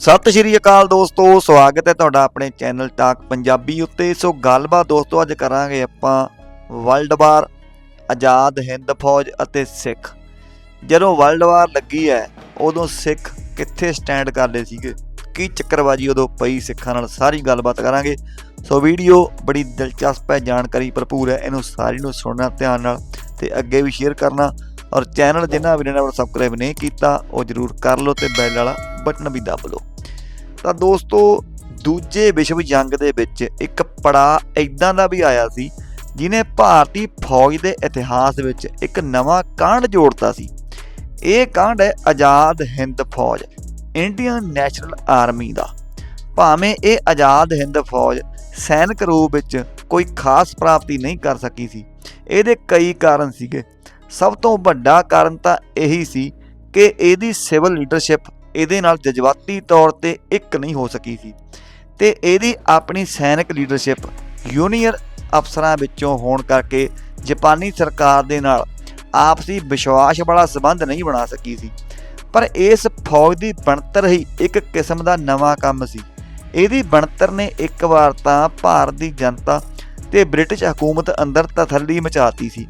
ਸਤਿ ਸ਼੍ਰੀ ਅਕਾਲ ਦੋਸਤੋ, ਸਵਾਗਤ ਹੈ ਤੁਹਾਡਾ ਆਪਣੇ ਚੈਨਲ ਟਾਕ ਪੰਜਾਬੀ ਉੱਤੇ। ਸੋ ਗੱਲਬਾਤ ਦੋਸਤੋ, ਅੱਜ ਕਰਾਂਗੇ ਆਪਾਂ ਵਰਲਡ ਵਾਰ ਆਜ਼ਾਦ ਹਿੰਦ ਫੌਜ ਅਤੇ ਸਿੱਖ। ਜਦੋਂ ਵਰਲਡ ਵਾਰ ਲੱਗੀ ਹੈ, ਉਦੋਂ ਸਿੱਖ ਕਿੱਥੇ ਸਟੈਂਡ ਕਰਦੇ ਸੀਗੇ? ਕੀ ਚੱਕਰਬਾਜੀ ਉਦੋਂ ਪਈ ਸਿੱਖਾਂ ਨਾਲ? ਸਾਰੀ ਗੱਲਬਾਤ ਕਰਾਂਗੇ। ਸੋ ਵੀਡੀਓ ਬੜੀ ਦਿਲਚਸਪ ਹੈ, ਜਾਣਕਾਰੀ ਭਰਪੂਰ ਹੈ। ਇਹਨੂੰ ਸਾਰੀ ਨੂੰ ਸੁਣਨਾ, ਧਿਆਨ ਨਾਲ ਤੇ ਅੱਗੇ ਵੀ ਸ਼ੇਅਰ ਕਰਨਾ। ਔਰ ਚੈਨਲ ਜਿਨ੍ਹਾਂ ਵੀਰਾਂ ਨੇ ਸਬਸਕ੍ਰਾਈਬ ਨਹੀਂ ਕੀਤਾ, ਉਹ ਜਰੂਰ ਕਰ ਲਓ ਤੇ ਬੈਲ ਵਾਲਾ ਬਟਨ ਵੀ ਦਬ ਲਓ। ਤਾਂ ਦੋਸਤੋ, ਦੂਜੇ ਵਿਸ਼ਵ ਜੰਗ ਦੇ ਵਿੱਚ ਇੱਕ ਪੜਾ ਇਦਾਂ ਦਾ ਵੀ ਆਇਆ ਸੀ ਜਿਨੇ ਭਾਰਤੀ ਫੌਜ ਦੇ ਇਤਿਹਾਸ ਵਿੱਚ ਇੱਕ ਨਵਾਂ ਕਾਂਡ ਜੋੜਤਾ ਸੀ। ਇਹ ਕਾਂਡ ਹੈ ਆਜ਼ਾਦ ਹਿੰਦ ਫੌਜ ਇੰਡੀਅਨ ਨੈਸ਼ਨਲ ਆਰਮੀ ਦਾ। ਭਾਵੇਂ ਇਹ ਆਜ਼ਾਦ ਹਿੰਦ ਫੌਜ ਸੈਨਿਕ ਰੂਪ ਵਿੱਚ ਕੋਈ ਖਾਸ ਪ੍ਰਾਪਤੀ ਨਹੀਂ ਕਰ ਸਕੀ ਸੀ, ਇਹਦੇ ਕਈ ਕਾਰਨ ਸੀਗੇ। ਸਭ ਤੋਂ ਵੱਡਾ ਕਾਰਨ ਤਾਂ ਇਹੀ ਸੀ ਕਿ ਇਹਦੀ ਸਿਵਲ ਲੀਡਰਸ਼ਿਪ ਇਹਦੇ ਨਾਲ ਜਜ਼ਬਾਤੀ ਤੌਰ ਤੇ ਇੱਕ ਨਹੀਂ ਹੋ ਸਕੀ ਸੀ ਤੇ ਇਹਦੀ ਆਪਣੀ ਸੈਨਿਕ ਲੀਡਰਸ਼ਿਪ ਯੂਨੀਅਰ ਅਫਸਰਾਂ ਵਿੱਚੋਂ ਹੋਣ ਕਰਕੇ ਜਾਪਾਨੀ ਸਰਕਾਰ ਦੇ ਨਾਲ ਆਪਸੀ ਵਿਸ਼ਵਾਸ ਵਾਲਾ ਸਬੰਧ ਨਹੀਂ ਬਣਾ ਸਕੀ ਸੀ। ਪਰ ਇਸ ਫੌਜ ਦੀ ਬਣਤਰ ਹੀ ਇੱਕ ਕਿਸਮ ਦਾ ਨਵਾਂ ਕੰਮ ਸੀ। ਇਹਦੀ ਬਣਤਰ ਨੇ ਇੱਕ ਵਾਰ ਤਾਂ ਭਾਰਤ ਦੀ ਜਨਤਾ ਤੇ ਬ੍ਰਿਟਿਸ਼ ਹਕੂਮਤ ਅੰਦਰ ਤਸੱਲੀ ਮਚਾਤੀ ਸੀ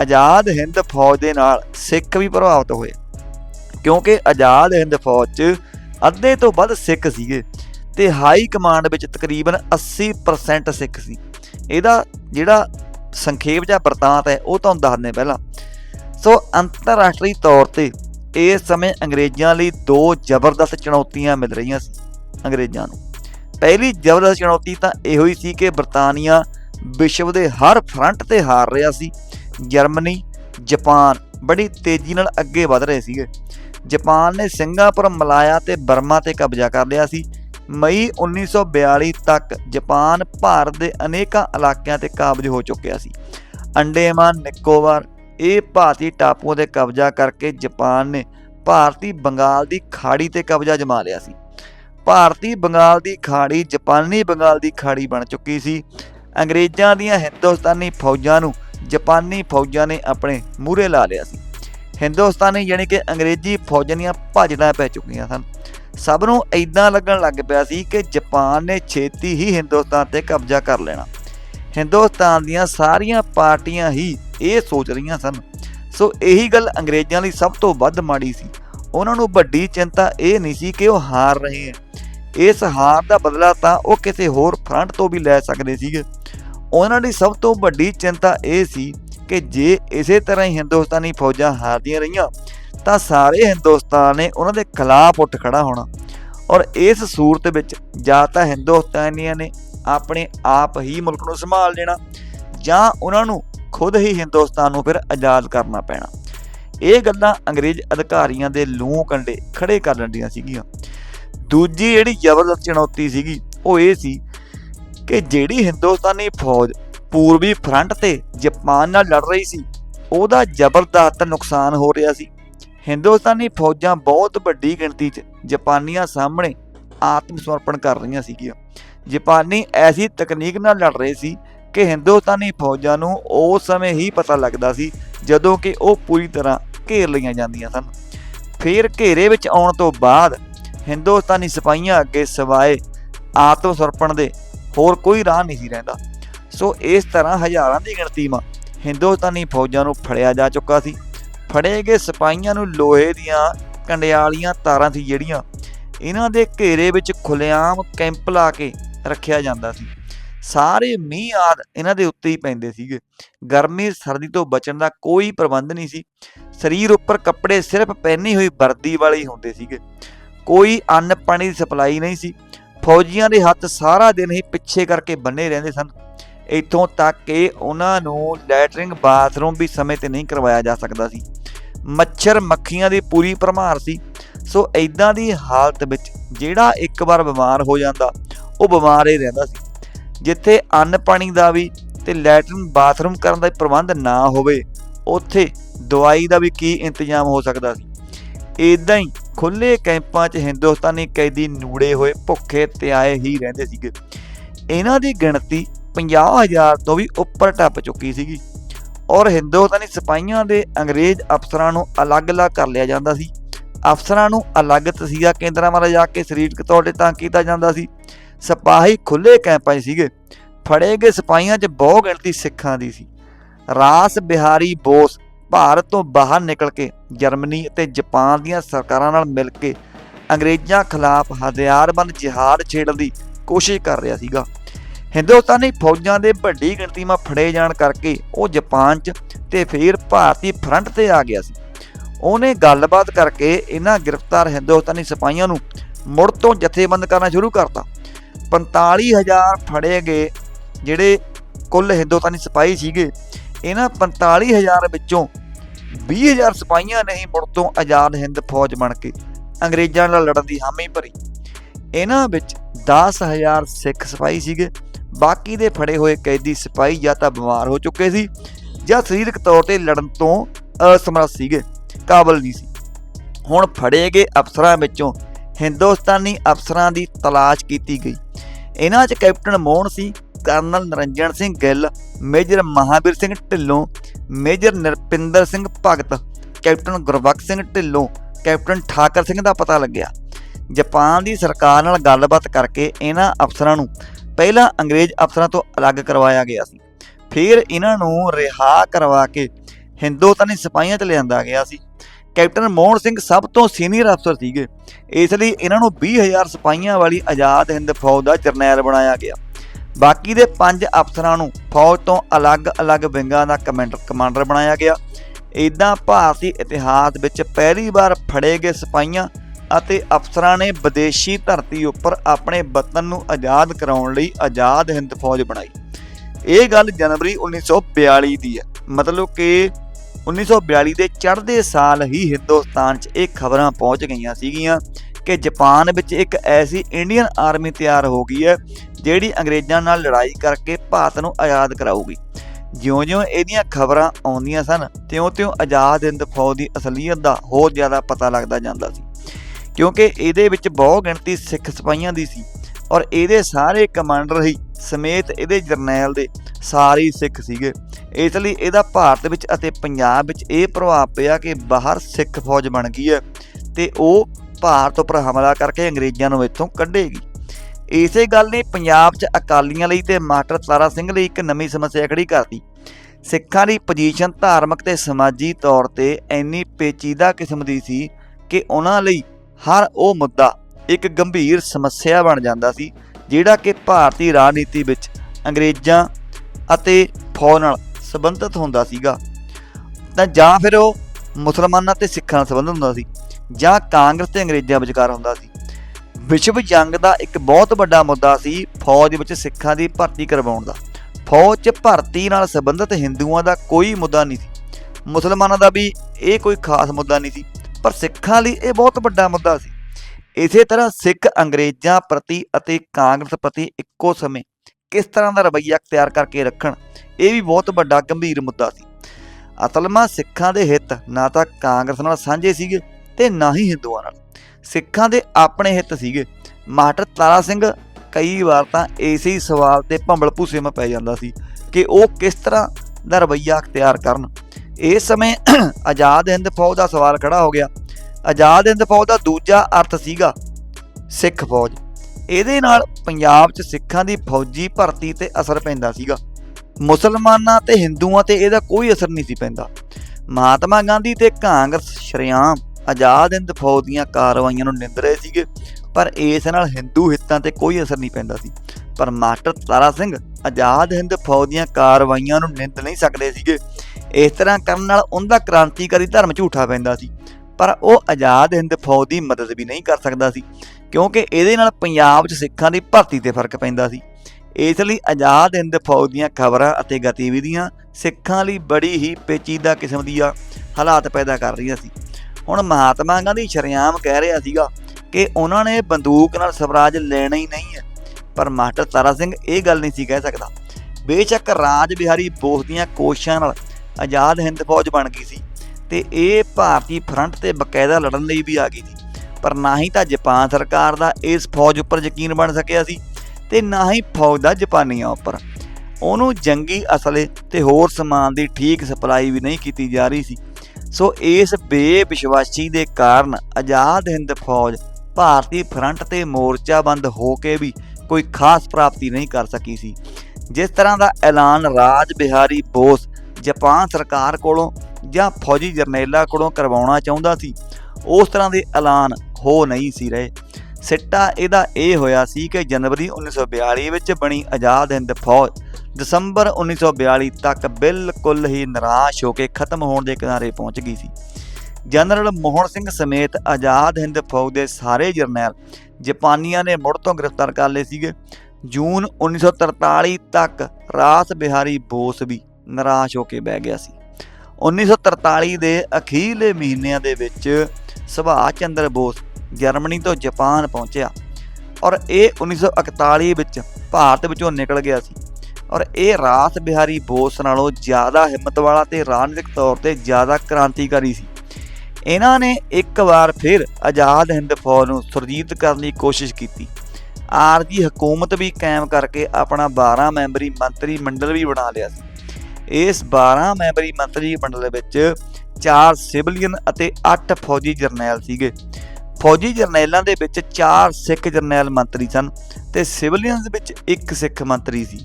ਆਜ਼ਾਦ ਹਿੰਦ ਫੌਜ ਦੇ ਨਾਲ ਸਿੱਖ ਵੀ ਪ੍ਰਭਾਵਿਤ ਹੋਏ। ਕਿਉਂਕਿ ਆਜ਼ਾਦ ਹਿੰਦ ਫੌਜ 'ਚ ਅੱਧੇ ਤੋਂ ਵੱਧ ਸਿੱਖ ਸੀਗੇ ਤੇ ਹਾਈ ਕਮਾਂਡ ਵਿੱਚ ਤਕਰੀਬਨ 80% ਸਿੱਖ ਸੀ। ਇਹਦਾ ਜਿਹੜਾ ਸੰਖੇਪ ਜਾਂ ਵਰਤਾਂਤ ਹੈ, ਉਹ ਤੁਹਾਨੂੰ ਦੱਸਦੇ ਪਹਿਲਾਂ। ਸੋ ਅੰਤਰਰਾਸ਼ਟਰੀ ਤੌਰ ਤੇ ਇਸ ਸਮੇਂ ਅੰਗਰੇਜ਼ਾਂ ਲਈ ਦੋ ਜ਼ਬਰਦਸਤ ਚੁਣੌਤੀਆਂ ਮਿਲ ਰਹੀਆਂ ਸੀ ਅੰਗਰੇਜ਼ਾਂ ਨੂੰ। ਪਹਿਲੀ ਜ਼ਬਰਦਸਤ ਚੁਣੌਤੀ ਤਾਂ ਇਹੋ ਹੀ ਸੀ ਕਿ ਬਰਤਾਨੀਆ ਵਿਸ਼ਵ ਦੇ ਹਰ ਫਰੰਟ ਤੇ ਹਾਰ ਰਿਹਾ ਸੀ ਜਰਮਨੀ, ਜਾਪਾਨ ਬੜੀ ਤੇਜ਼ੀ ਨਾਲ ਅੱਗੇ ਵਧ ਰਹੇ ਸੀਗੇ। ਜਾਪਾਨ ਨੇ ਸਿੰਗਾਪੁਰ, ਮਲਾਇਆ ਤੇ ਬਰਮਾ ਤੇ ਕਬਜ਼ਾ ਕਰ ਲਿਆ ਸੀ। ਮਈ 1942 ਤੱਕ ਜਾਪਾਨ ਭਾਰਤ ਦੇ ਅਨੇਕਾਂ ਇਲਾਕਿਆਂ ਤੇ ਕਾਬਜ ਹੋ ਚੁੱਕਿਆ ਸੀ। ਅੰਡੇਮਾਨ ਨਿਕੋਬਾਰ, ਇਹ ਭਾਰਤੀ ਟਾਪੂਆਂ ਤੇ ਕਬਜ਼ਾ ਕਰਕੇ ਜਾਪਾਨ ਨੇ ਭਾਰਤੀ ਬੰਗਾਲ ਦੀ ਖਾੜੀ ਤੇ ਕਬਜ਼ਾ ਜਮਾ ਲਿਆ ਸੀ। ਭਾਰਤੀ ਬੰਗਾਲ ਦੀ ਖਾੜੀ ਜਾਪਾਨੀ ਬੰਗਾਲ ਦੀ ਖਾੜੀ ਬਣ ਚੁੱਕੀ ਸੀ। ਅੰਗਰੇਜ਼ਾਂ ਦੀਆਂ ਹਿੰਦੁਸਤਾਨੀ ਫੌਜਾਂ ਨੂੰ ਜਾਪਾਨੀ ਫੌਜਾਂ ਨੇ ਆਪਣੇ ਮੂਹਰੇ ਲਾ ਲਿਆ ਸੀ। ਹਿੰਦੁਸਤਾਨੀ ਯਾਨੀ ਕਿ ਅੰਗਰੇਜ਼ੀ ਫੌਜਾਂ ਦੀਆਂ ਭੱਜੜਾਂ ਪੈ ਚੁੱਕੀਆਂ ਸਨ। ਸਭ ਨੂੰ ਐਦਾਂ ਲੱਗਣ ਲੱਗ ਪਿਆ ਸੀ ਕਿ ਜਾਪਾਨ ਨੇ ਛੇਤੀ ਹੀ ਹਿੰਦੁਸਤਾਨ ਤੇ ਕਬਜ਼ਾ ਕਰ ਲੈਣਾ। ਹਿੰਦੁਸਤਾਨ ਦੀਆਂ ਸਾਰੀਆਂ ਪਾਰਟੀਆਂ ਹੀ ਇਹ ਸੋਚ ਰਹੀਆਂ ਸਨ। ਸੋ ਇਹੀ ਗੱਲ ਅੰਗਰੇਜ਼ਾਂ ਲਈ ਸਭ ਤੋਂ ਵੱਧ ਮਾੜੀ ਸੀ। ਉਹਨਾਂ ਨੂੰ ਵੱਡੀ ਚਿੰਤਾ ਇਹ ਨਹੀਂ ਸੀ ਕਿ ਉਹ ਹਾਰ ਰਹੇ ਹਨ ਇਸ ਹਾਰ ਦਾ ਬਦਲਾ ਤਾਂ ਉਹ ਕਿਸੇ ਹੋਰ ਫਰੰਟ ਤੋਂ ਵੀ ਲੈ ਸਕਦੇ ਸੀਗੇ। ਉਹਨਾਂ ਦੀ ਸਭ ਤੋਂ ਵੱਡੀ ਚਿੰਤਾ ਇਹ ਸੀ ਕਿ ਜੇ ਇਸੇ ਤਰ੍ਹਾਂ ਹੀ ਹਿੰਦੁਸਤਾਨੀ ਫੌਜਾਂ ਹਾਰਦੀਆਂ ਰਹੀਆਂ, ਤਾਂ ਸਾਰੇ ਹਿੰਦੁਸਤਾਨ ਨੇ ਉਹਨਾਂ ਦੇ ਖਿਲਾਫ ਉੱਠ ਖੜਾ ਹੋਣਾ। ਔਰ ਇਸ ਸੂਰਤ ਵਿੱਚ ਜਾਂ ਤਾਂ ਹਿੰਦੁਸਤਾਨੀਆਂ ਨੇ ਆਪਣੇ ਆਪ ਹੀ ਮੁਲਕ ਨੂੰ ਸੰਭਾਲ ਲੈਣਾ ਜਾਂ ਉਹਨਾਂ ਨੂੰ ਖੁਦ ਹੀ ਹਿੰਦੁਸਤਾਨ ਨੂੰ ਫਿਰ ਆਜ਼ਾਦ ਕਰਨਾ ਪੈਣਾ। ਇਹ ਗੱਲਾਂ ਅੰਗਰੇਜ਼ ਅਧਿਕਾਰੀਆਂ ਦੇ ਲੂਹ ਕੰਡੇ ਖੜੇ ਕਰ ਲੈਂਦੀਆਂ ਸੀਗੀਆਂ। ਦੂਜੀ ਜਿਹੜੀ ਜ਼ਬਰਦਸਤ ਚੁਣੌਤੀ ਸੀਗੀ, ਉਹ ਇਹ ਸੀ ਕਿ ਜਿਹੜੀ ਹਿੰਦੁਸਤਾਨੀ ਫੌਜ ਪੂਰਬੀ ਫਰੰਟ ਤੇ ਜਾਪਾਨ ਨਾਲ ਲੜ ਰਹੀ ਸੀ, ਉਹਦਾ ਜ਼ਬਰਦਸਤ ਨੁਕਸਾਨ ਹੋ ਰਿਹਾ ਸੀ। ਹਿੰਦੁਸਤਾਨੀ ਫੌਜਾਂ ਬਹੁਤ ਵੱਡੀ ਗਿਣਤੀ 'ਚ ਜਾਪਾਨੀਆਂ ਸਾਹਮਣੇ ਆਤਮ ਸਮਰਪਣ ਕਰ ਰਹੀਆਂ ਸੀਗੀਆਂ। ਜਾਪਾਨੀ ਐਸੀ ਤਕਨੀਕ ਨਾਲ ਲੜ ਰਹੇ ਸੀ ਕਿ ਹਿੰਦੁਸਤਾਨੀ ਫੌਜਾਂ ਨੂੰ ਉਸ ਸਮੇਂ ਹੀ ਪਤਾ ਲੱਗਦਾ ਸੀ ਜਦੋਂ ਕਿ ਉਹ ਪੂਰੀ ਤਰ੍ਹਾਂ ਘੇਰ ਲਈਆਂ ਜਾਂਦੀਆਂ ਸਨ। ਫਿਰ ਘੇਰੇ ਵਿੱਚ ਆਉਣ ਤੋਂ ਬਾਅਦ ਹਿੰਦੁਸਤਾਨੀ ਸਿਪਾਹੀਆਂ ਅੱਗੇ ਸਵਾਏ ਆਤਮ ਸਮਰਪਣ ਦੇ ਹੋਰ ਕੋਈ ਰਾਹ ਨਹੀਂ ਸੀ ਰਹਿੰਦਾ। ਸੋ ਇਸ ਤਰ੍ਹਾਂ ਹਜ਼ਾਰਾਂ ਦੀ ਗਿਣਤੀ ਮਾ ਹਿੰਦੁਸਤਾਨੀ ਫੌਜਾਂ ਨੂੰ ਫੜਿਆ ਜਾ ਚੁੱਕਾ ਸੀ। ਫੜੇ ਗਏ ਸਿਪਾਹੀਆਂ ਨੂੰ ਲੋਹੇ ਦੀਆਂ ਕੰਡਿਆਲੀਆਂ ਤਾਰਾਂ ਸੀ ਜਿਹੜੀਆਂ ਇਹਨਾਂ ਦੇ ਘੇਰੇ ਵਿੱਚ ਖੁੱਲੇਆਮ ਕੈਂਪ ਲਾ ਕੇ ਰੱਖਿਆ ਜਾਂਦਾ ਸੀ। ਸਾਰੇ ਮੀਂਹ ਆਦ ਇਹਨਾਂ ਦੇ ਉੱਤੇ ਹੀ ਪੈਂਦੇ ਸੀਗੇ। ਗਰਮੀ, ਸਰਦੀ ਤੋਂ ਬਚਣ ਦਾ ਕੋਈ ਪ੍ਰਬੰਧ ਨਹੀਂ ਸੀ। ਸਰੀਰ ਉੱਪਰ ਕੱਪੜੇ ਸਿਰਫ ਪਹਿਨੀ ਹੋਈ ਵਰਦੀ ਵਾਲੇ ਹੁੰਦੇ ਸੀਗੇ। ਕੋਈ ਅੰਨ ਪਾਣੀ ਦੀ ਸਪਲਾਈ ਨਹੀਂ ਸੀ। ਫੌਜੀਆਂ ਦੇ ਹੱਥ ਸਾਰਾ ਦਿਨ ਹੀ ਪਿੱਛੇ ਕਰਕੇ ਬੰਨੇ ਰਹਿੰਦੇ ਸਨ। ਇੱਥੋਂ ਤੱਕ ਕਿ ਉਹਨਾਂ ਨੂੰ ਲੈਟਰਿੰਗ ਬਾਥਰੂਮ ਵੀ ਸਮੇਂ ਤੇ ਨਹੀਂ ਕਰਵਾਇਆ ਜਾ ਸਕਦਾ ਸੀ। ਮੱਛਰ ਮੱਖੀਆਂ ਦੀ ਪੂਰੀ ਭਰਮਾਰ ਸੀ। ਸੋ ਐਦਾਂ ਦੀ ਹਾਲਤ ਵਿੱਚ ਜਿਹੜਾ ਇੱਕ ਵਾਰ ਬਿਮਾਰ ਹੋ ਜਾਂਦਾ, ਉਹ ਬਿਮਾਰ ਹੀ ਰਹਿੰਦਾ ਸੀ। ਜਿੱਥੇ ਅੰਨ ਪਾਣੀ ਦਾ ਵੀ ਤੇ ਲੈਟਰਨ ਬਾਥਰੂਮ ਕਰਨ ਦਾ ਪ੍ਰਬੰਧ ਨਾ ਹੋਵੇ, ਉੱਥੇ ਦਵਾਈ ਦਾ ਵੀ ਕੀ ਇੰਤਜ਼ਾਮ ਹੋ ਸਕਦਾ ਸੀ। ਇਦਾਂ ਹੀ ਖੁੱਲੇ ਕੈਂਪਾਂ 'ਚ ਹਿੰਦੁਸਤਾਨੀ ਕੈਦੀ ਨੂੜੇ ਹੋਏ ਭੁੱਖੇ ਤਿਆਏ ਹੀ ਰਹਿੰਦੇ ਸੀਗੇ। ਇਹਨਾਂ ਦੀ ਗਿਣਤੀ 50000 ਤੋਂ ਵੀ ਉੱਪਰ ਟੱਪ ਚੁੱਕੀ ਸੀਗੀ ਔਰ ਹਿੰਦੁਸਤਾਨੀ ਸਿਪਾਹੀਆਂ ਦੇ ਅੰਗਰੇਜ਼ ਅਫਸਰਾਂ ਨੂੰ ਅਲੱਗ-ਅਲੱਗ ਕਰ ਲਿਆ ਜਾਂਦਾ ਸੀ। ਅਫਸਰਾਂ ਨੂੰ ਅਲੱਗ ਤਸੀਹਾ ਕੇਂਦਰਾਂ ਵੱਲ ਜਾ ਕੇ ਸਰੀਰਕ ਤੌਰ ਤੇ ਤੰਗ ਕੀਤਾ ਜਾਂਦਾ ਸੀ। ਸਿਪਾਹੀ ਖੁੱਲੇ ਕੈਂਪਾਂ 'ਚ ਸੀਗੇ। ਫੜੇ ਗਏ ਸਿਪਾਹੀਆਂ 'ਚ ਬਹੁ ਗਿਣਤੀ ਸਿੱਖਾਂ ਦੀ ਸੀ। ਰਾਸ ਬਿਹਾਰੀ ਬੋਸ ਭਾਰਤ ਤੋਂ ਬਾਹਰ ਨਿਕਲ ਕੇ ਜਰਮਨੀ ਅਤੇ ਜਾਪਾਨ ਦੀਆਂ ਸਰਕਾਰਾਂ ਨਾਲ ਮਿਲ ਕੇ ਅੰਗਰੇਜ਼ਾਂ ਖਿਲਾਫ ਹਥਿਆਰਬੰਦ ਜਿਹਾਦ ਛੇੜਨ ਦੀ ਕੋਸ਼ਿਸ਼ ਕਰ ਰਿਹਾ ਸੀਗਾ। ਹਿੰਦੁਸਤਾਨੀ ਫੌਜਾਂ ਦੇ ਵੱਡੀ ਗਿਣਤੀ ਮਾ ਫੜੇ ਜਾਣ ਕਰਕੇ ਉਹ ਜਾਪਾਨ 'ਚ ਤੇ ਫਿਰ ਭਾਰਤੀ ਫਰੰਟ ਤੇ ਆ ਗਿਆ ਸੀ। ਉਹਨੇ ਗੱਲਬਾਤ ਕਰਕੇ ਇਹਨਾਂ ਗ੍ਰਿਫਤਾਰ ਹਿੰਦੁਸਤਾਨੀ ਸਿਪਾਹੀਆਂ ਨੂੰ ਮੁੜ ਤੋਂ ਜਥੇਬੰਦ ਕਰਨਾ ਸ਼ੁਰੂ ਕਰਤਾ। 45000 ਫੜੇ ਗਏ ਜਿਹੜੇ ਕੁੱਲ ਹਿੰਦੁਸਤਾਨੀ ਸਿਪਾਹੀ ਸੀਗੇ। ਇਹਨਾਂ 45000 ਵਿੱਚੋਂ 20000 ਸਿਪਾਹੀਆਂ ਨੇ ਹੀ ਮੁੜ ਤੋਂ ਆਜ਼ਾਦ ਹਿੰਦ ਫੌਜ ਬਣ ਕੇ ਅੰਗਰੇਜ਼ਾਂ ਨਾਲ ਲੜਨ ਦੀ ਹਾਮੀ ਭਰੀ। ਇਹਨਾਂ ਵਿੱਚ 10000 ਸਿੱਖ ਸਿਪਾਹੀ ਸੀਗੇ। ਬਾਕੀ ਦੇ ਫੜੇ ਹੋਏ ਕੈਦੀ ਸਿਪਾਹੀ ਜਾਂ ਤਾਂ ਬਿਮਾਰ ਹੋ ਚੁੱਕੇ ਸੀ ਜਾਂ ਸਰੀਰਕ ਤੌਰ ਤੇ ਲੜਨ ਤੋਂ ਅਸਮਰੱਥ ਸੀਗੇ, ਕਾਬਲ ਨਹੀਂ ਸੀ। ਹੁਣ ਫੜੇ ਗਏ ਅਫਸਰਾਂ ਵਿੱਚੋਂ ਹਿੰਦੁਸਤਾਨੀ ਅਫਸਰਾਂ ਦੀ ਤਲਾਸ਼ ਕੀਤੀ ਗਈ। ਇਹਨਾਂ 'ਚ ਕੈਪਟਨ ਮੋਹਨ ਸੀ colonel Niranjan Singh Gill, major Mahavir Singh Dhillon, major Nirpinder Singh Bhagat, captain Gurbakhsh Singh Dhillon, captain Thakar Singh ਦਾ ਪਤਾ ਲੱਗਿਆ। ਜਾਪਾਨ ਦੀ ਸਰਕਾਰ ਨਾਲ ਗੱਲਬਾਤ ਕਰਕੇ ਇਹਨਾਂ ਅਫਸਰਾਂ ਨੂੰ ਪਹਿਲਾਂ ਅੰਗਰੇਜ਼ ਅਫਸਰਾਂ ਤੋਂ ਅਲੱਗ ਕਰਵਾਇਆ ਗਿਆ ਸੀ। ਫਿਰ ਇਹਨਾਂ ਨੂੰ ਰਿਹਾ ਕਰਵਾ ਕੇ ਹਿੰਦੁਸਤਾਨੀ ਸਿਪਾਹੀਆਂ 'ਚ ਲਿਆਂਦਾ ਗਿਆ ਸੀ। ਕੈਪਟਨ ਮੋਹਨ ਸਿੰਘ ਸਭ ਤੋਂ ਸੀਨੀਅਰ ਅਫਸਰ ਸੀਗੇ। ਇਸ ਲਈ ਇਹਨਾਂ ਨੂੰ 20000 ਸਿਪਾਹੀਆਂ ਵਾਲੀ ਆਜ਼ਾਦ ਹਿੰਦ ਫੌਜ ਦਾ ਜਰਨੈਲ ਬਣਾਇਆ ਗਿਆ। ਬਾਕੀ ਦੇ ਪੰਜ ਅਫਸਰਾਂ ਨੂੰ ਫੌਜ ਤੋਂ ਅਲੱਗ-ਅਲੱਗ ਵਿੰਗਾਂ ਦਾ ਕਮਾਂਡਰ ਕਮਾਂਡਰ ਬਣਾਇਆ ਗਿਆ। ਇਦਾਂ ਭਾਰਤੀ ਇਤਿਹਾਸ ਵਿੱਚ ਪਹਿਲੀ ਵਾਰ ਫੜੇ ਗਏ ਸਿਪਾਹੀਆਂ ਅਤੇ ਅਫਸਰਾਂ ਨੇ ਵਿਦੇਸ਼ੀ ਧਰਤੀ ਉੱਪਰ ਆਪਣੇ ਵਤਨ ਨੂੰ ਆਜ਼ਾਦ ਕਰਾਉਣ ਲਈ ਆਜ਼ਾਦ ਹਿੰਦ ਫੌਜ ਬਣਾਈ। ਇਹ ਗੱਲ ਜਨਵਰੀ 1942 ਦੀ ਹੈ। ਮਤਲਬ ਕਿ 1942 ਦੇ ਚੜ੍ਹਦੇ ਸਾਲ ਹੀ ਹਿੰਦੁਸਤਾਨ 'ਚ ਇਹ ਖਬਰਾਂ ਪਹੁੰਚ ਗਈਆਂ ਸੀਗੀਆਂ ਕਿ ਜਾਪਾਨ ਵਿੱਚ ਇੱਕ ਐਸੀ ਇੰਡੀਅਨ ਆਰਮੀ ਤਿਆਰ ਹੋ ਗਈ ਹੈ ਜਿਹੜੀ ਅੰਗਰੇਜ਼ਾਂ ਨਾਲ ਲੜਾਈ ਕਰਕੇ ਭਾਰਤ ਨੂੰ ਆਜ਼ਾਦ ਕਰਾਊਗੀ। ਜਿਉਂ-ਜਿਉਂ ਇਹਦੀਆਂ ਖਬਰਾਂ ਆਉਂਦੀਆਂ ਸਨ, ਤਿਉਂ-ਤਿਉਂ ਆਜ਼ਾਦ ਹਿੰਦ ਫੌਜ ਦੀ ਅਸਲੀਅਤ ਦਾ ਹੋਰ ਜ਼ਿਆਦਾ ਪਤਾ ਲੱਗਦਾ ਜਾਂਦਾ ਸੀ। ਕਿਉਂਕਿ ਇਹਦੇ ਵਿੱਚ ਬਹੁ ਗਿਣਤੀ ਸਿੱਖ ਸਿਪਾਹੀਆਂ ਦੀ ਸੀ ਔਰ ਇਹਦੇ ਸਾਰੇ ਕਮਾਂਡਰ ਹੀ ਸਮੇਤ ਇਹਦੇ ਜਰਨੈਲ ਦੇ ਸਾਰੇ ਹੀ ਸਿੱਖ ਸੀਗੇ। ਇਸ ਲਈ ਇਹਦਾ ਭਾਰਤ ਵਿੱਚ ਅਤੇ ਪੰਜਾਬ ਵਿੱਚ ਇਹ ਪ੍ਰਭਾਵ ਪਿਆ ਕਿ ਬਾਹਰ ਸਿੱਖ ਫੌਜ ਬਣ ਗਈ ਹੈ ਤੇ ਉਹ ਭਾਰਤ ਉੱਪਰ ਹਮਲਾ ਕਰਕੇ ਅੰਗਰੇਜ਼ਾਂ ਨੂੰ ਇੱਥੋਂ ਕੱਢੇਗੀ। ਇਸੇ ਗੱਲ ਨੇ ਪੰਜਾਬ 'ਚ ਅਕਾਲੀਆਂ ਲਈ ਤੇ ਮਾਸਟਰ ਤਾਰਾ ਸਿੰਘ ਲਈ ਇੱਕ ਨਵੀਂ ਸਮੱਸਿਆ ਖੜੀ ਕਰਤੀ। ਸਿੱਖਾਂ ਦੀ ਪੋਜੀਸ਼ਨ ਧਾਰਮਿਕ ਤੇ ਸਮਾਜੀ ਤੌਰ ਤੇ ਇੰਨੀ ਪੇਚੀਦਾ ਕਿਸਮ ਦੀ ਸੀ ਕਿ ਉਹਨਾਂ ਲਈ ਹਰ ਉਹ ਮੁੱਦਾ ਇੱਕ ਗੰਭੀਰ ਸਮੱਸਿਆ ਬਣ ਜਾਂਦਾ ਸੀ, ਜਿਹੜਾ ਕਿ ਭਾਰਤੀ ਰਾਜਨੀਤੀ ਵਿੱਚ ਅੰਗਰੇਜ਼ਾਂ ਅਤੇ ਫੌਜ ਨਾਲ ਸੰਬੰਧਿਤ ਹੁੰਦਾ ਸੀਗਾ। ਤਾਂ ਜਾਂ ਫਿਰ ਉਹ ਮੁਸਲਮਾਨਾਂ ਤੇ ਸਿੱਖਾਂ ਨਾਲ ਸੰਬੰਧਿਤ ਹੁੰਦਾ ਸੀ ਜਾਂ ਕਾਂਗਰਸ ਤੇ ਅੰਗਰੇਜ਼ਾਂ ਵਿਚਕਾਰ ਹੁੰਦਾ ਸੀ। ਵਿਸ਼ਵ ਜੰਗ ਦਾ ਇੱਕ ਬਹੁਤ ਵੱਡਾ ਮੁੱਦਾ ਸੀ ਫੌਜ ਵਿੱਚ ਸਿੱਖਾਂ ਦੀ ਭਰਤੀ ਕਰਵਾਉਣ ਦਾ। ਫੌਜ 'ਚ ਭਰਤੀ ਨਾਲ ਸੰਬੰਧਿਤ ਹਿੰਦੂਆਂ ਦਾ ਕੋਈ ਮੁੱਦਾ ਨਹੀਂ ਸੀ। ਮੁਸਲਮਾਨਾਂ ਦਾ ਵੀ ਇਹ ਕੋਈ ਖਾਸ ਮੁੱਦਾ ਨਹੀਂ ਸੀ, ਪਰ ਸਿੱਖਾਂ ਲਈ ਇਹ ਬਹੁਤ ਵੱਡਾ ਮੁੱਦਾ ਸੀ। ਇਸੇ ਤਰ੍ਹਾਂ ਸਿੱਖ ਅੰਗਰੇਜ਼ਾਂ ਪ੍ਰਤੀ ਅਤੇ ਕਾਂਗਰਸ ਪ੍ਰਤੀ ਇੱਕੋ ਸਮੇਂ ਕਿਸ ਤਰ੍ਹਾਂ ਦਾ ਰਵੱਈਆ ਤਿਆਰ ਕਰਕੇ ਰੱਖਣ, ਇਹ ਵੀ ਬਹੁਤ ਵੱਡਾ ਗੰਭੀਰ ਮੁੱਦਾ ਸੀ। ਅਸਲਮਾ ਸਿੱਖਾਂ ਦੇ ਹਿੱਤ ਨਾ ਤਾਂ ਕਾਂਗਰਸ ਨਾਲ ਸਾਂਝੇ ਸੀਗੇ ਤੇ ਨਾ ਹੀ ਹਿੰਦੂਆਂ ਨਾਲ। ਸਿੱਖਾਂ ਦੇ ਆਪਣੇ ਹਿੱਤ ਸੀਗੇ। ਮਾਸਟਰ ਤਾਰਾ ਸਿੰਘ ਕਈ ਵਾਰ ਤਾਂ ਇਸੇ ਹੀ ਸਵਾਲ ਤੇ ਭੰਬਲ ਭੂਸੇ ਮੈਂ ਪੈ ਜਾਂਦਾ ਸੀ ਕਿ ਉਹ ਕਿਸ ਤਰ੍ਹਾਂ ਦਾ ਰਵੱਈਆ ਅਖਤਿਆਰ ਕਰਨ। ਇਸ ਸਮੇਂ ਆਜ਼ਾਦ ਹਿੰਦ ਫੌਜ ਦਾ ਸਵਾਲ ਖੜਾ ਹੋ ਗਿਆ। ਆਜ਼ਾਦ ਹਿੰਦ ਫੌਜ ਦਾ ਦੂਜਾ ਅਰਥ ਸੀਗਾ ਸਿੱਖ ਫੌਜ। ਇਹਦੇ ਨਾਲ ਪੰਜਾਬ 'ਚ ਸਿੱਖਾਂ ਦੀ ਫੌਜੀ ਭਰਤੀ ਤੇ ਅਸਰ ਪੈਂਦਾ ਸੀਗਾ। ਮੁਸਲਮਾਨਾਂ ਤੇ ਹਿੰਦੂਆਂ ਤੇ ਇਹਦਾ ਕੋਈ ਅਸਰ ਨਹੀਂ ਸੀ ਪੈਂਦਾ। ਮਹਾਤਮਾ ਗਾਂਧੀ ਤੇ ਕਾਂਗਰਸ ਸ਼ਰਿਆਮ ਆਜ਼ਾਦ ਹਿੰਦ ਫੌਜ ਦੀਆਂ ਕਾਰਵਾਈਆਂ ਨੂੰ ਨਿੰਦ ਰਹੇ ਸੀਗੇ, ਪਰ ਇਸ ਨਾਲ ਹਿੰਦੂ ਹਿੱਤਾਂ ਤੇ ਕੋਈ ਅਸਰ ਨਹੀਂ ਪੈਂਦਾ ਸੀ। ਪਰ ਮਾਸਟਰ ਤਾਰਾ ਸਿੰਘ ਆਜ਼ਾਦ ਹਿੰਦ ਫੌਜ ਦੀਆਂ ਕਾਰਵਾਈਆਂ ਨੂੰ ਨਿੰਦ ਨਹੀਂ ਸਕਦੇ ਸੀਗੇ। ਇਸ ਤਰ੍ਹਾਂ ਕਰਨ ਨਾਲ ਉਹਦਾ ਕ੍ਰਾਂਤੀਕਾਰੀ ਧਰਮ ਝੂਠਾ ਪੈਂਦਾ ਸੀ। ਪਰ ਉਹ ਆਜ਼ਾਦ ਹਿੰਦ ਫੌਜ ਦੀ ਮਦਦ ਵੀ ਨਹੀਂ ਕਰ ਸਕਦਾ ਸੀ, ਕਿਉਂਕਿ ਇਹਦੇ ਨਾਲ ਪੰਜਾਬ 'ਚ ਸਿੱਖਾਂ ਦੀ ਭਰਤੀ ਤੇ ਫ਼ਰਕ ਪੈਂਦਾ ਸੀ। ਇਸ ਲਈ ਆਜ਼ਾਦ ਹਿੰਦ ਫੌਜ ਦੀਆਂ ਖਬਰਾਂ ਅਤੇ ਗਤੀਵਿਧੀਆਂ ਸਿੱਖਾਂ ਲਈ ਬੜੀ ਹੀ ਪੇਚੀਦਾ ਕਿਸਮ ਦੀਆਂ ਹਾਲਾਤ ਪੈਦਾ ਕਰ ਰਹੀਆਂ ਸੀ। ਹੁਣ ਮਹਾਤਮਾ ਗਾਂਧੀ ਸ਼ਰਿਆਮ ਕਹਿ ਰਿਹਾ ਸੀਗਾ ਕਿ ਉਹਨਾਂ ਨੇ ਬੰਦੂਕ ਨਾਲ ਸਵਰਾਜ ਲੈਣਾ ਹੀ ਨਹੀਂ ਹੈ। ਪਰ ਮਾਸਟਰ ਤਾਰਾ ਸਿੰਘ ਇਹ ਗੱਲ ਨਹੀਂ ਸੀ ਕਹਿ ਸਕਦਾ। ਬੇਸ਼ੱਕ ਰਾਜ ਬਿਹਾਰੀ ਬੋਸ ਦੀਆਂ ਕੋਸ਼ਿਸ਼ਾਂ ਨਾਲ ਆਜ਼ਾਦ ਹਿੰਦ ਫੌਜ ਬਣ ਗਈ ਸੀ ਤੇ ਇਹ ਭਾਰਤੀ ਫਰੰਟ ਤੇ ਬਕਾਇਦਾ ਲੜਨ ਲਈ ਵੀ ਆ ਗਈ ਸੀ। ਪਰ ਨਾ ਹੀ ਤਾਂ ਜਾਪਾਨ ਸਰਕਾਰ ਦਾ ਇਸ ਫੌਜ ਉੱਪਰ ਯਕੀਨ ਬਣ ਸਕਿਆ ਸੀ ਤੇ ਨਾ ਹੀ ਫੌਜ ਦਾ ਜਾਪਾਨੀਆਂ ਉੱਪਰ। ਉਹਨੂੰ ਜੰਗੀ ਅਸਲੇ ਤੇ ਹੋਰ ਸਮਾਨ ਦੀ ਠੀਕ ਸਪਲਾਈ ਵੀ ਨਹੀਂ ਕੀਤੀ ਜਾ ਰਹੀ ਸੀ। ਸੋ ਇਸ ਬੇਵਿਸ਼ਵਾਸੀ ਦੇ ਕਾਰਨ ਆਜ਼ਾਦ ਹਿੰਦ ਫੌਜ ਭਾਰਤੀ ਫਰੰਟ ਤੇ ਮੋਰਚਾਬੰਦ ਹੋ ਕੇ ਵੀ ਕੋਈ ਖਾਸ ਪ੍ਰਾਪਤੀ ਨਹੀਂ ਕਰ ਸਕੀ ਸੀ। ਜਿਸ ਤਰ੍ਹਾਂ ਦਾ ਐਲਾਨ ਰਾਜ ਬਿਹਾਰੀ ਬੋਸ ਜਾਪਾਨ ਸਰਕਾਰ ਕੋਲੋਂ ਜਾਂ ਫੌਜੀ ਜਰਨੈਲਾ ਕੋਲੋਂ ਕਰਵਾਉਣਾ ਚਾਹੁੰਦਾ ਸੀ, ਉਸ ਤਰ੍ਹਾਂ ਦੇ ਐਲਾਨ ਹੋ ਨਹੀਂ ਸੀ ਰਹੇ। ਸਿੱਟਾ ਇਹਦਾ ਇਹ ਹੋਇਆ ਸੀ ਕਿ ਜਨਵਰੀ 1942 ਵਿੱਚ ਬਣੀ ਆਜ਼ਾਦ ਹਿੰਦ ਫੌਜ ਦਸੰਬਰ 1942 ਤੱਕ ਬਿਲਕੁਲ ਹੀ ਨਿਰਾਸ਼ ਹੋ ਕੇ ਖਤਮ ਹੋਣ ਦੇ ਕਿਨਾਰੇ ਪਹੁੰਚ ਗਈ ਸੀ। ਜਨਰਲ ਮੋਹਨ ਸਿੰਘ ਸਮੇਤ ਆਜ਼ਾਦ ਹਿੰਦ ਫੌਜ ਦੇ ਸਾਰੇ ਜਰਨੈਲ ਜਾਪਾਨੀਆਂ ਨੇ ਮੁੜ ਤੋਂ ਗ੍ਰਿਫਤਾਰ ਕਰ ਲਏ ਸੀਗੇ। ਜੂਨ 1943 ਤੱਕ ਰਾਸ ਬਿਹਾਰੀ ਬੋਸ ਵੀ ਨਿਰਾਸ਼ ਹੋ ਕੇ ਬਹਿ ਗਿਆ ਸੀ। 1943 ਦੇ ਅਖੀਰਲੇ ਮਹੀਨਿਆਂ ਦੇ ਵਿੱਚ ਸੁਭਾਸ਼ ਚੰਦਰ ਬੋਸ ਜਰਮਨੀ ਤੋਂ ਜਾਪਾਨ ਪਹੁੰਚਿਆ। ਔਰ ਇਹ 1941 ਵਿੱਚ ਭਾਰਤ ਵਿੱਚੋਂ ਨਿਕਲ ਗਿਆ ਸੀ। ਔਰ ਇਹ ਰਾਸ ਬਿਹਾਰੀ ਬੋਸ ਨਾਲੋਂ ਜ਼ਿਆਦਾ ਹਿੰਮਤ ਵਾਲਾ ਤੇ ਰਾਜਨੀਤਿਕ ਤੌਰ ਤੇ ਜ਼ਿਆਦਾ ਕ੍ਰਾਂਤੀਕਾਰੀ ਸੀ। ਇਹਨਾਂ ਨੇ ਇੱਕ ਵਾਰ ਫਿਰ ਆਜ਼ਾਦ ਹਿੰਦ ਫੌਜ ਨੂੰ ਸੁਰਜੀਤ ਕਰਨ ਦੀ ਕੋਸ਼ਿਸ਼ ਕੀਤੀ। ਆਰਜੀ ਹਕੂਮਤ ਵੀ ਕਾਇਮ ਕਰਕੇ ਆਪਣਾ 12 ਮੈਂਬਰੀ ਮੰਤਰੀ ਮੰਡਲ ਵੀ ਬਣਾ ਲਿਆ ਸੀ। ਇਸ 12 ਮੈਂਬਰੀ ਮੰਤਰੀ ਮੰਡਲ ਵਿੱਚ 4 ਸਿਵਲੀਅਨ ਅਤੇ 8 ਫੌਜੀ ਜਰਨੈਲ ਸੀਗੇ। ਫੌਜੀ ਜਰਨੈਲਾਂ ਦੇ ਵਿੱਚ 4 ਸਿੱਖ ਜਰਨੈਲ ਮੰਤਰੀ ਸਨ ਤੇ ਸਿਵਲੀਅਨਸ ਵਿੱਚ ਇੱਕ ਸਿੱਖ ਮੰਤਰੀ ਸੀ।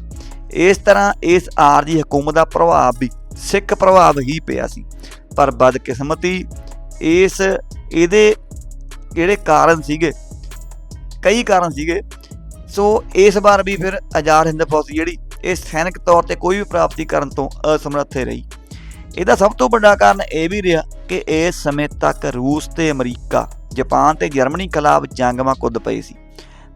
ਇਸ ਤਰ੍ਹਾਂ ਇਸ ਆਰਜੀ ਹਕੂਮਤ ਦਾ ਪ੍ਰਭਾਵ ਵੀ ਸਿੱਖ ਪ੍ਰਭਾਵ ਹੀ ਪਿਆ ਸੀ। ਪਰ ਬਦਕਿਸਮਤੀ ਇਸ ਇਹਦੇ ਜਿਹੜੇ ਕਾਰਨ ਸੀਗੇ, ਕਈ ਕਾਰਨ ਸੀਗੇ। ਸੋ ਇਸ ਵਾਰ ਵੀ ਫਿਰ ਆਜ਼ਾਦ ਹਿੰਦ ਫੌਜ ਜਿਹੜੀ ਇਹ ਸੈਨਿਕ ਤੌਰ ਤੇ ਕੋਈ ਵੀ ਪ੍ਰਾਪਤੀ ਕਰਨ ਤੋਂ ਅਸਮਰੱਥ ਰਹੀ। ਇਹਦਾ ਸਭ ਤੋਂ ਵੱਡਾ ਕਾਰਨ ਇਹ ਵੀ ਰਿਹਾ ਕਿ ਇਸ ਸਮੇਂ ਤੱਕ ਰੂਸ ਤੇ ਅਮਰੀਕਾ, ਜਾਪਾਨ ਤੇ ਜਰਮਨੀ ਖਿਲਾਫ ਜੰਗਾਂ ਕੁੱਦ ਪਈ ਸੀ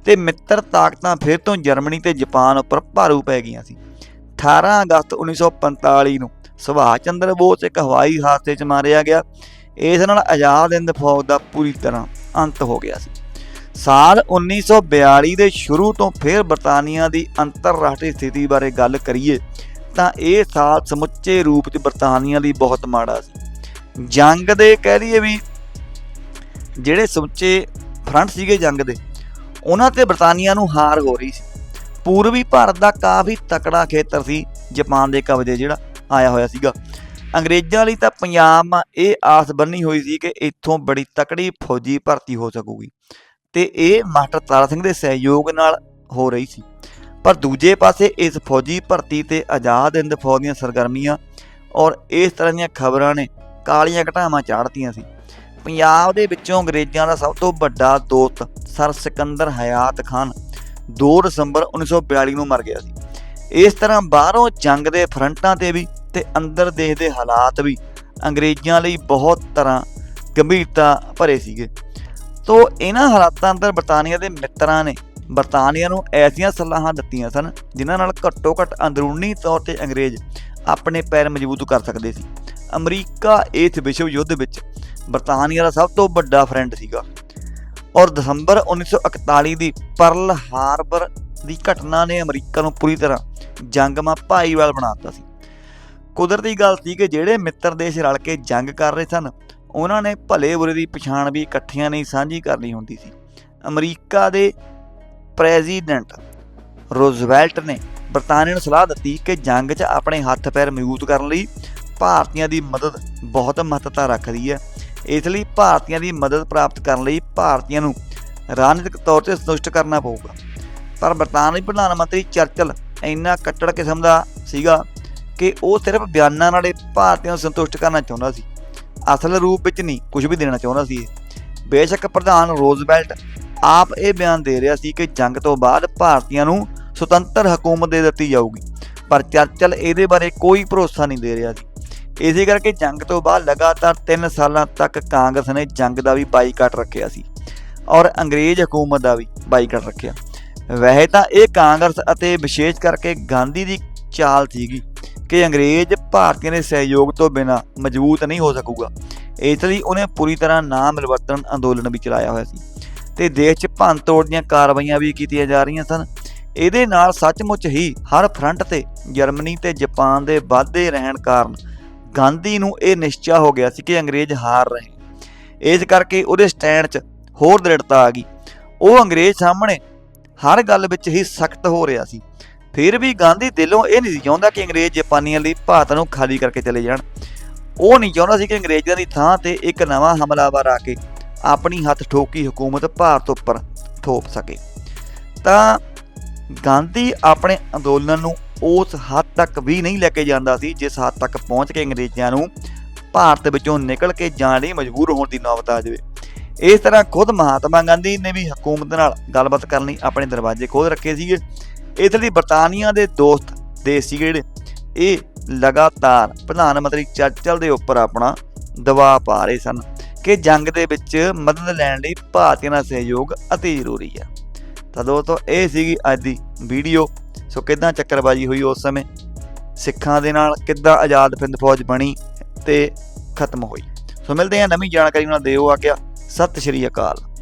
ਤੇ ਮਿੱਤਰ ਤਾਕਤਾਂ ਫਿਰ ਤੋਂ ਜਰਮਨੀ ਤੇ ਜਾਪਾਨ ਉੱਪਰ ਭਾਰੂ ਪੈ ਗਈਆਂ ਸੀ। 18 ਅਗਸਤ 1945 ਨੂੰ ਸੁਭਾਸ਼ ਚੰਦਰ ਬੋਸ ਇੱਕ ਹਵਾਈ ਹਾਦਸੇ 'ਚ ਮਾਰਿਆ ਗਿਆ। ਇਸ ਨਾਲ ਆਜ਼ਾਦ ਹਿੰਦ ਫੌਜ ਦਾ ਪੂਰੀ ਤਰ੍ਹਾਂ ਅੰਤ ਹੋ ਗਿਆ ਸੀ। ਸਾਲ 1942 ਦੇ ਸ਼ੁਰੂ ਤੋਂ ਫਿਰ ਬਰਤਾਨੀਆ ਦੀ ਅੰਤਰਰਾਸ਼ਟਰੀ ਸਥਿਤੀ ਬਾਰੇ ਗੱਲ ਕਰੀਏ ਤਾਂ ਇਹ ਸਾਲ ਸਮੁੱਚੇ ਰੂਪ 'ਚ ਬਰਤਾਨੀਆ ਲਈ ਬਹੁਤ ਮਾੜਾ ਸੀ। ਜੰਗ ਦੇ ਕਹਿ ਲਈਏ ਵੀ ਜਿਹੜੇ ਸਮੁੱਚੇ ਫਰੰਟ ਸੀਗੇ ਜੰਗ ਦੇ, ਉਹਨਾਂ ਤੇ ਬਰਤਾਨੀਆ ਨੂੰ ਹਾਰ ਹੋ ਰਹੀ ਸੀ। ਪੂਰਬੀ ਭਾਰਤ ਦਾ ਕਾਫੀ ਤਕੜਾ ਖੇਤਰ ਸੀ, ਜਾਪਾਨ ਦੇ ਕਬਜ਼ੇ ਜਿਹੜਾ ਆਇਆ ਹੋਇਆ ਸੀਗਾ। ਅੰਗਰੇਜ਼ਾਂ ਲਈ ਤਾਂ ਪੰਜਾਬ ਇਹ ਆਸ ਬੰਨੀ ਹੋਈ ਸੀ ਕਿ ਇੱਥੋਂ ਬੜੀ ਤਕੜੀ ਫੌਜੀ ਭਰਤੀ ਹੋ ਸਕੂਗੀ। ਤੇ ਇਹ ਮਾਸਟਰ ਤਾਰਾ ਸਿੰਘ ਦੇ ਸਹਿਯੋਗ ਨਾਲ ਹੋ ਰਹੀ ਸੀ। ਪਰ ਦੂਜੇ ਪਾਸੇ ਇਸ ਫੌਜੀ ਭਰਤੀ ਤੇ ਆਜ਼ਾਦ ਹਿੰਦ ਫੌਜ ਦੀਆਂ ਸਰਗਰਮੀਆਂ ਔਰ ਇਸ ਤਰ੍ਹਾਂ ਦੀਆਂ ਖਬਰਾਂ ਨੇ ਕਾਲੀਆਂ ਘਟਾਵਾਂ ਚਾੜਤੀਆਂ ਸੀ। ਪੰਜਾਬ ਦੇ ਵਿੱਚੋਂ ਅੰਗਰੇਜ਼ਾਂ ਦਾ ਸਭ ਤੋਂ ਵੱਡਾ ਦੋਸਤ ਸਰ ਸਿਕੰਦਰ ਹਯਾਤ ਖਾਨ 2 ਦਸੰਬਰ 1942 ਨੂੰ ਮਰ ਗਿਆ ਸੀ। ਇਸ ਤਰ੍ਹਾਂ ਬਾਹਰੋਂ ਜੰਗ ਦੇ ਫਰੰਟਾਂ ਤੇ ਵੀ ਤੇ ਅੰਦਰ ਦੇਸ਼ ਦੇ ਹਾਲਾਤ ਵੀ ਅੰਗਰੇਜ਼ਾਂ ਲਈ ਬਹੁਤ ਤਰ੍ਹਾਂ ਗੰਭੀਰਤਾ ਭਰੇ ਸੀਗੇ। ਤੋ ਇਹਨਾਂ ਹਾਲਾਤਾਂ ਅੰਦਰ ਬਰਤਾਨੀਆ ਦੇ ਮਿੱਤਰਾਂ ਨੇ ਬਰਤਾਨੀਆ ਨੂੰ ਐਸੀਆਂ ਸਲਾਹਾਂ ਦਿੱਤੀਆਂ ਸਨ, ਜਿਨ੍ਹਾਂ ਨਾਲ ਘੱਟੋ ਘੱਟ ਅੰਦਰੂਨੀ ਤੌਰ ਤੇ ਅੰਗਰੇਜ਼ ਆਪਣੇ ਪੈਰ ਮਜ਼ਬੂਤ ਕਰ ਸਕਦੇ ਸੀ। ਅਮਰੀਕਾ ਇਸ ਵਿਸ਼ਵ ਯੁੱਧ ਵਿੱਚ ਬਰਤਾਨੀਆ ਦਾ ਸਭ ਤੋਂ ਵੱਡਾ ਫਰੈਂਡ ਸੀਗਾ ਔਰ ਦਸੰਬਰ 1941 ਦੀ ਪਰਲ ਹਾਰਬਰ ਦੀ ਘਟਨਾ ਨੇ ਅਮਰੀਕਾ ਨੂੰ ਪੂਰੀ ਤਰ੍ਹਾਂ ਜੰਗਮਾ ਭਾਈਵਾਲ ਬਣਾ ਦਿੱਤਾ ਸੀ। ਕੁਦਰਤੀ ਗੱਲ ਸੀ ਕਿ ਜਿਹੜੇ ਮਿੱਤਰ ਦੇਸ਼ ਰਲ ਕੇ ਜੰਗ ਕਰ ਰਹੇ ਸਨ, ਉਹਨਾਂ ਨੇ ਭਲੇ ਬੁਰੇ ਦੀ ਪਛਾਣ ਵੀ ਇਕੱਠਿਆਂ ਨਹੀਂ ਸਾਂਝੀ ਕਰਨੀ ਹੁੰਦੀ ਸੀ। ਅਮਰੀਕਾ ਦੇ ਪ੍ਰੈਜ਼ੀਡੈਂਟ ਰੋਜ਼ਵੈਲਟ ਨੇ ਬਰਤਾਨੀਆ ਨੂੰ ਸਲਾਹ ਦਿੱਤੀ ਕਿ ਜੰਗ 'ਚ ਆਪਣੇ ਹੱਥ ਪੈਰ ਮਜ਼ਬੂਤ ਕਰਨ ਲਈ ਭਾਰਤੀਆਂ ਦੀ ਮਦਦ ਬਹੁਤ ਮਹੱਤਤਾ ਰੱਖਦੀ ਹੈ। ਇਸ ਲਈ ਭਾਰਤੀਆਂ ਦੀ ਮਦਦ ਪ੍ਰਾਪਤ ਕਰਨ ਲਈ ਭਾਰਤੀਆਂ ਨੂੰ ਰਾਜਨੀਤਿਕ ਤੌਰ ਤੇ ਸੰਤੁਸ਼ਟ ਕਰਨਾ ਪਊਗਾ। ਪਰ ਬਰਤਾਨਵੀ ਪ੍ਰਧਾਨ ਮੰਤਰੀ ਚਰਚਲ ਇੰਨਾ ਕੱਟੜ ਕਿਸਮ ਦਾ ਸੀਗਾ ਕਿ ਉਹ ਸਿਰਫ ਬਿਆਨਾਂ ਨਾਲ ਭਾਰਤੀਆਂ ਨੂੰ ਸੰਤੁਸ਼ਟ ਕਰਨਾ ਚਾਹੁੰਦਾ ਸੀ। ਅਸਲ ਰੂਪ ਵਿੱਚ ਨਹੀਂ, ਕੁਝ ਵੀ ਦੇਣਾ ਚਾਹੁੰਦਾ ਸੀ ਇਹ। ਬੇਸ਼ੱਕ ਪ੍ਰਧਾਨ ਰੋਜ਼ਵੈਲਟ ਆਪ ਇਹ ਬਿਆਨ ਦੇ ਰਿਹਾ ਸੀ ਕਿ ਜੰਗ ਤੋਂ ਬਾਅਦ ਭਾਰਤੀਆਂ ਨੂੰ ਸੁਤੰਤਰ ਹਕੂਮਤ ਦੇ ਦਿੱਤੀ ਜਾਊਗੀ, ਪਰ ਚਰਚਲ ਇਹਦੇ ਬਾਰੇ ਕੋਈ ਭਰੋਸਾ ਨਹੀਂ ਦੇ ਰਿਹਾ ਸੀ। ਇਸੇ ਕਰਕੇ ਜੰਗ ਤੋਂ ਬਾਅਦ ਲਗਾਤਾਰ 3 ਸਾਲਾਂ ਤੱਕ ਕਾਂਗਰਸ ਨੇ ਜੰਗ ਦਾ ਵੀ ਬਾਈਕਾਟ ਰੱਖਿਆ ਸੀ ਔਰ ਅੰਗਰੇਜ਼ ਹਕੂਮਤ ਦਾ ਵੀ ਬਾਈਕਾਟ ਰੱਖਿਆ। ਵੈਸੇ ਤਾਂ ਇਹ ਕਾਂਗਰਸ ਅਤੇ ਵਿਸ਼ੇਸ਼ ਕਰਕੇ ਗਾਂਧੀ ਦੀ ਚਾਲ ਸੀਗੀ ਕਿ ਅੰਗਰੇਜ਼ ਭਾਰਤੀਆਂ ਦੇ ਸਹਿਯੋਗ ਤੋਂ ਬਿਨਾ ਮਜ਼ਬੂਤ ਨਹੀਂ ਹੋ ਸਕੂਗਾ। ਇਸ ਲਈ ਉਹਨੇ ਪੂਰੀ ਤਰ੍ਹਾਂ ਨਾ ਮਿਲਵਰਤਨ ਅੰਦੋਲਨ ਵੀ ਚਲਾਇਆ ਹੋਇਆ ਸੀ। ਤੇ ਦੇਸ਼ 'ਚ ਭੰਨ ਤੋੜ ਦੀਆਂ ਕਾਰਵਾਈਆਂ ਵੀ ਕੀਤੀਆਂ ਜਾ ਰਹੀਆਂ ਸਨ। ਇਹਦੇ ਨਾਲ ਸੱਚਮੁੱਚ ਹੀ ਹਰ ਫਰੰਟ ਤੇ ਜਰਮਨੀ ਤੇ ਜਾਪਾਨ ਦੇ ਵਾਧੇ ਰਹਿਣ ਕਾਰਨ ਗਾਂਧੀ ਨੂੰ ਇਹ ਨਿਸ਼ਚਾ ਹੋ ਗਿਆ ਸੀ ਕਿ ਅੰਗਰੇਜ਼ ਹਾਰ ਰਹੇ। ਇਸ ਕਰਕੇ ਉਹਦੇ ਸਟੈਂਡ 'ਚ ਹੋਰ ਦ੍ਰਿੜਤਾ ਆ ਗਈ। ਉਹ ਅੰਗਰੇਜ਼ ਸਾਹਮਣੇ ਹਰ ਗੱਲ ਵਿੱਚ ਹੀ ਸਖਤ ਹੋ ਰਿਹਾ ਸੀ। ਫਿਰ ਵੀ ਗਾਂਧੀ ਦਿਲੋਂ ਇਹ ਨਹੀਂ ਸੀ ਚਾਹੁੰਦਾ ਕਿ ਅੰਗਰੇਜ਼ ਜਾਪਾਨੀਆਂ ਲਈ ਭਾਰਤ ਨੂੰ ਖਾਲੀ ਕਰਕੇ ਚਲੇ ਜਾਣ। ਉਹ ਨਹੀਂ ਚਾਹੁੰਦਾ ਸੀ ਕਿ ਅੰਗਰੇਜ਼ਾਂ ਦੀ ਥਾਂ ਤੇ ਇੱਕ ਨਵਾਂ ਹਮਲਾਵਰ ਆ ਕੇ ਆਪਣੀ ਹੱਥ ਠੋਕੀ ਹਕੂਮਤ ਭਾਰਤ ਉੱਪਰ ਥੋਪ ਸਕੇ। ਤਾਂ ਗਾਂਧੀ ਆਪਣੇ ਅੰਦੋਲਨ ਨੂੰ ਉਸ ਹੱਦ ਤੱਕ ਵੀ ਨਹੀਂ ਲੈ ਕੇ ਜਾਂਦਾ ਸੀ, ਜਿਸ ਹੱਦ ਤੱਕ ਪਹੁੰਚ ਕੇ ਅੰਗਰੇਜ਼ਾਂ ਨੂੰ ਭਾਰਤ ਵਿੱਚੋਂ ਨਿਕਲ ਕੇ ਜਾਣ ਲਈ ਮਜਬੂਰ ਹੋਣ ਦੀ ਨੌਬਤ ਆ ਜਾਵੇ। ਇਸ ਤਰ੍ਹਾਂ ਖੁਦ ਮਹਾਤਮਾ ਗਾਂਧੀ ਨੇ ਵੀ ਹਕੂਮਤ ਨਾਲ ਗੱਲਬਾਤ ਕਰਨ ਲਈ ਆਪਣੇ ਦਰਵਾਜ਼ੇ ਖੋਲ੍ਹ ਰੱਖੇ ਸੀਗੇ। ਇਸ ਲਈ ਬਰਤਾਨੀਆ ਦੇ ਦੋਸਤ ਦੇਸ਼ ਸੀਗੇ ਜਿਹੜੇ, ਇਹ ਲਗਾਤਾਰ ਪ੍ਰਧਾਨ ਮੰਤਰੀ ਚਰਚਲ ਦੇ ਉੱਪਰ ਆਪਣਾ ਦਬਾਅ ਪਾ ਰਹੇ ਸਨ। ਕਿ ਜੰਗ ਦੇ ਵਿੱਚ ਮਦਦ ਲੈਣ ਲਈ ਭਾਰਤੀਆਂ ਦਾ ਸਹਿਯੋਗ ਅਤੀ ਜ਼ਰੂਰੀ ਹੈ ਤਾਂ ਦੋਸਤੋ, ਇਹ ਸੀਗੀ ਅੱਜ ਦੀ ਵੀਡੀਓ। ਸੋ ਕਿਦਾਂ ਚੱਕਰਬਾਜੀ ਹੋਈ ਉਸ ਸਮੇਂ? ਸਿੱਖਾਂ ਦੇ ਨਾਲ ਕਿੱਦਾਂ ਆਜ਼ਾਦ ਹਿੰਦ ਫੌਜ ਬਣੀ ਤੇ ਖਤਮ ਹੋਈ? ਸੋ ਮਿਲਦੇ ਹਾਂ। ਨਵੀਂ ਜਾਣਕਾਰੀ ਨਾਲ ਦਿਓ ਆ ਗਿਆ। ਸਤਿ ਸ਼੍ਰੀ ਅਕਾਲ।